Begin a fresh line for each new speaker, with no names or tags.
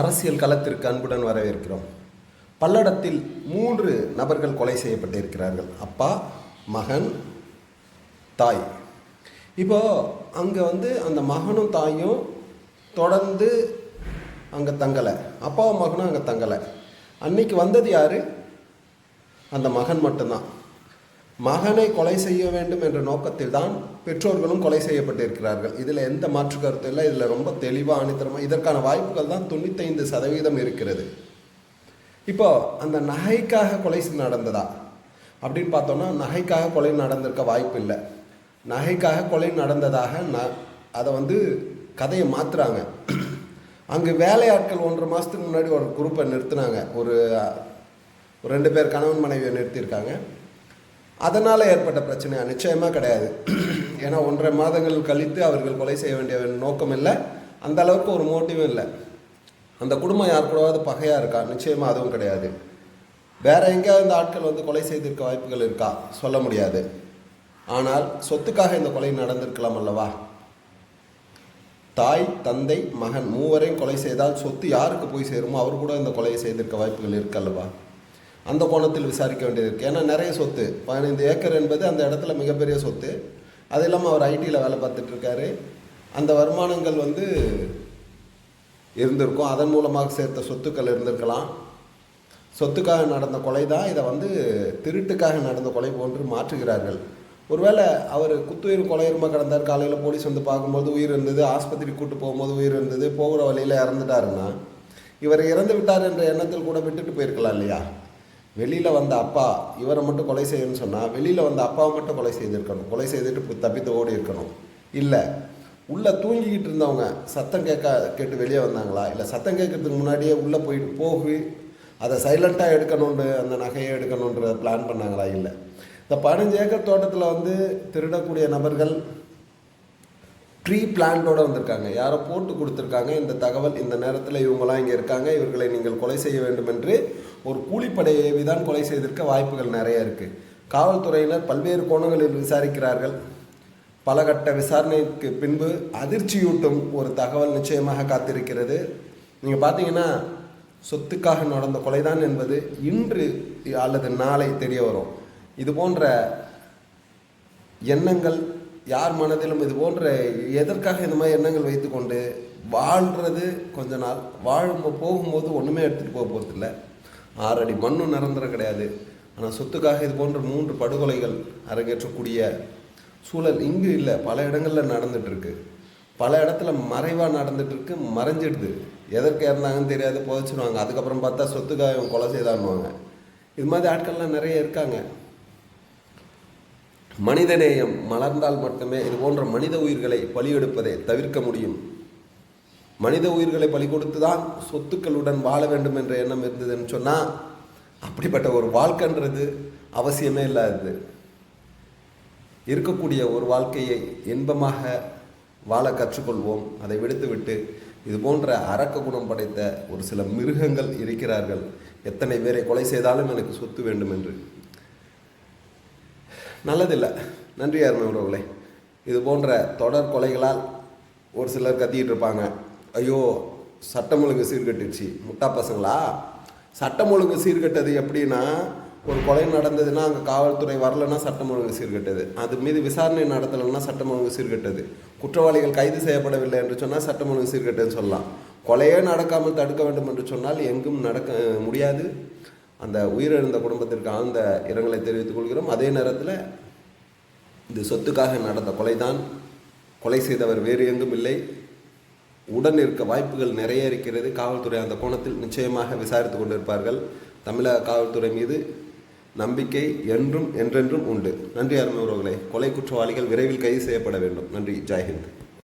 அரசியல் களத்திற்கு அன்புடன் வரவேற்கிறோம். பல்லடத்தில் மூன்று நபர்கள் கொலை செய்யப்பட்டிருக்கிறார்கள். அப்பா மகன் தாய். இப்போ அங்கே வந்து அந்த மகனும் தாயும் தொடர்ந்து அங்கே தங்கலை. அப்பாவும் மகனும் அங்கே தங்கலை. அன்னைக்கு வந்தது யார்? அந்த மகன் மட்டும்தான். மகனை கொலை செய்ய வேண்டும் என்ற நோக்கத்தில் தான் பெற்றோர்களும் கொலை செய்யப்பட்டிருக்கிறார்கள். இதில் எந்த மாற்று கருத்தும் இல்லை. இதில் ரொம்ப தெளிவாக அணித்தரமாக இதற்கான வாய்ப்புகள் தான் தொண்ணூத்தைந்து சதவீதம் இருக்கிறது. இப்போ அந்த நகைக்காக கொலை நடந்ததா? அப்படின்னு பார்த்தோம்னா நகைக்காக கொலை நடந்திருக்க வாய்ப்பு இல்லை. நகைக்காக கொலை நடந்ததாக ந அதை வந்து கதையை மாற்றுறாங்க அங்கே வேலையாட்கள் ஒன்றரை மாதத்துக்கு முன்னாடி ஒரு குரூப்பை நிறுத்தினாங்க. ஒரு ஒரு ரெண்டு பேர் கணவன் மனைவியை நிறுத்தியிருக்காங்க. அதனால் ஏற்பட்ட பிரச்சனையா? நிச்சயமாக கிடையாது. ஏன்னா ஒன்றரை மாதங்கள் கழித்து அவர்கள் கொலை செய்ய வேண்டிய நோக்கம் இல்லை. அந்த அளவுக்கு ஒரு மோட்டிவும் இல்லை. அந்த குடும்பம் யார் கூடவாவது பகையாக இருக்கா? நிச்சயமாக அதுவும் கிடையாது. வேற எங்கேயாவது இந்த ஆட்கள் வந்து கொலை செய்திருக்க வாய்ப்புகள் இருக்கா? சொல்ல முடியாது. ஆனால் சொத்துக்காக இந்த கொலை நடந்திருக்கலாம் அல்லவா? தாய் தந்தை மகன் மூவரையும் கொலை செய்தால் சொத்து யாருக்கு போய் சேருமோ? அவர் கூட இந்த கொலையை செய்திருக்க வாய்ப்புகள் இருக்கல்லவா அந்த கோணத்தில் விசாரிக்க வேண்டியது இருக்குது ஏன்னா நிறைய சொத்து. பதினைந்து ஏக்கர் என்பது அந்த இடத்துல மிகப்பெரிய சொத்து. அது இல்லாமல் அவர் ஐடியில் வேலை பார்த்துட்ருக்காரு அந்த வருமானங்கள் வந்து இருந்திருக்கும். அதன் மூலமாக சேர்த்த சொத்துக்கள் இருந்திருக்கலாம். சொத்துக்காக நடந்த கொலை தான் இதை வந்து திருட்டுக்காக நடந்த கொலை போன்று மாற்றுகிறார்கள். ஒருவேளை அவர் குத்துயிர் கொலையுரிமை கிடந்தார். காலையில் போலீஸ் வந்து பார்க்கும்போது உயிர் இருந்தது. ஆஸ்பத்திரிக்கு கூட்டு போகும்போது உயிர் இருந்தது. போகிற வழியில் இறந்துட்டாருன்னா இவர் இறந்து விட்டார் என்ற எண்ணத்தில் கூட விட்டுட்டு போயிருக்கலாம் இல்லையா? வெளியில் வந்த அப்பா இவரை மட்டும் கொலை செய்யணும்னு சொன்னால் வெளியில் வந்த அப்பாவை மட்டும் கொலை செய்திருக்கணும். கொலை செய்துட்டு தப்பித்து ஓடி இருக்கணும். இல்லை உள்ளே தூங்கிக்கிட்டு இருந்தவங்க சத்தம் கேட்க கேட்டு வெளியே வந்தாங்களா? இல்லை சத்தம் கேட்கறதுக்கு முன்னாடியே உள்ளே போயிட்டு போகு அதை சைலண்ட்டாக எடுக்கணுன்ற அந்த நகையை எடுக்கணுன்ற பிளான் பண்ணாங்களா? இல்லை. இந்த பதினஞ்சு ஏக்கர் தோட்டத்தில் வந்து திருடக்கூடிய நபர்கள் ப்ரீ பிளான்டோடு வந்திருக்காங்க. யாரோ போட்டு கொடுத்துருக்காங்க. இந்த தகவல் இந்த நேரத்தில் இவங்களாம் இங்கே இருக்காங்க. இவர்களை நீங்கள் கொலை செய்ய வேண்டும் என்று ஒரு கூலிப்படையை தான் கொலை செய்திருக்க வாய்ப்புகள் நிறைய இருக்குது காவல்துறையினர் பல்வேறு கோணங்களில் விசாரிக்கிறார்கள். பல கட்ட விசாரணைக்கு பின்பு அதிர்ச்சியூட்டும் ஒரு தகவல் நிச்சயமாக காத்திருக்கிறது. நீங்கள் பார்த்தீங்கன்னா சொத்துக்காக நடந்த கொலைதான் என்பது இன்று அல்லது நாளை தெரிய வரும். இது போன்ற எண்ணங்கள் யார் மனதிலும் இது போன்ற எதற்காக இந்த மாதிரி எண்ணங்கள் வைத்துக்கொண்டு வாழ்கிறது கொஞ்ச நாள் வாழும் போகும்போது ஒன்றுமே எடுத்துகிட்டு போக போகிறதில்ல ஆறடி மண்ணும் நிரந்தரம் கிடையாது. ஆனால் சொத்துக்காக இது போன்ற மூன்று படுகொலைகள் அரங்கேற்றக்கூடிய சூழல் இங்கு இல்லை. பல இடங்களில் நடந்துகிட்ருக்கு பல இடத்துல மறைவாக நடந்துகிட்ருக்கு மறைஞ்சிடுது. எதற்கு இறந்தாங்கன்னு தெரியாது புதைச்சிடுவாங்க அதுக்கப்புறம் பார்த்தா சொத்துக்காக கொலை செய்தான்னுவாங்க. இது மாதிரி ஆட்கள்லாம் நிறைய இருக்காங்க. மனிதநேயம் மலர்ந்தால் மட்டுமே இது போன்ற மனித உயிர்களை பலியெடுப்பதை தவிர்க்க முடியும். மனித உயிர்களை பலி கொடுத்து தான் சொத்துக்களுடன் வாழ வேண்டும் என்ற எண்ணம் இருந்ததுன்னு சொன்னால் அப்படிப்பட்ட ஒரு வாழ்க்கைன்றது அவசியமே இல்லாதது. இருக்கக்கூடிய ஒரு வாழ்க்கையை இன்பமாக வாழ கற்றுக்கொள்வோம். அதை விடுத்துவிட்டு இது போன்ற அரக்க குணம் படைத்த ஒரு சில மிருகங்கள் இருக்கிறார்கள். எத்தனை பேரை கொலை செய்தாலும் எனக்கு சொத்து வேண்டும் என்று. நல்லதில்லை. நன்றி அருமை உறவுகளே. இது போன்ற தொடர் கொலைகளால் ஒரு சிலர் கத்திக்கிட்டு இருப்பாங்க. ஐயோ சட்டம் ஒழுங்கு சீர்கட்டுச்சு முட்டா பசங்களா? சட்டம் ஒழுங்கு சீர்கட்டது எப்படின்னா ஒரு கொலை நடந்ததுன்னா அங்கே காவல்துறை வரலன்னா சட்டம் ஒழுங்கு சீர்கட்டது. அது மீது விசாரணை நடத்தலைன்னா சட்டம் ஒழுங்கு சீர்கட்டது. குற்றவாளிகள் கைது செய்யப்படவில்லை என்று சொன்னால் சட்டம் ஒழுங்கு சீர்கட்டுன்னு சொல்லலாம். கொலையே நடக்காமல் தடுக்க வேண்டும் என்று சொன்னால் எங்கும் நடக்க முடியாது. அந்த உயிரிழந்த குடும்பத்திற்கு ஆழ்ந்த இரங்கலை தெரிவித்துக் கொள்கிறோம். அதே நேரத்தில் இது சொத்துக்காக நடந்த கொலைதான். கொலை செய்தவர் வேறு எங்கும் இல்லை. உடன் இருக்க வாய்ப்புகள் நிறைய இருக்கிறது. காவல்துறை அந்த கோணத்தில் நிச்சயமாக விசாரித்து கொண்டிருப்பார்கள். தமிழக காவல்துறை மீது நம்பிக்கை என்றும் என்றென்றும் உண்டு. நன்றி அருமை உறவுகளே. கொலை குற்றவாளிகள் விரைவில் கைது செய்யப்பட வேண்டும். நன்றி. ஜெய்ஹிந்த்.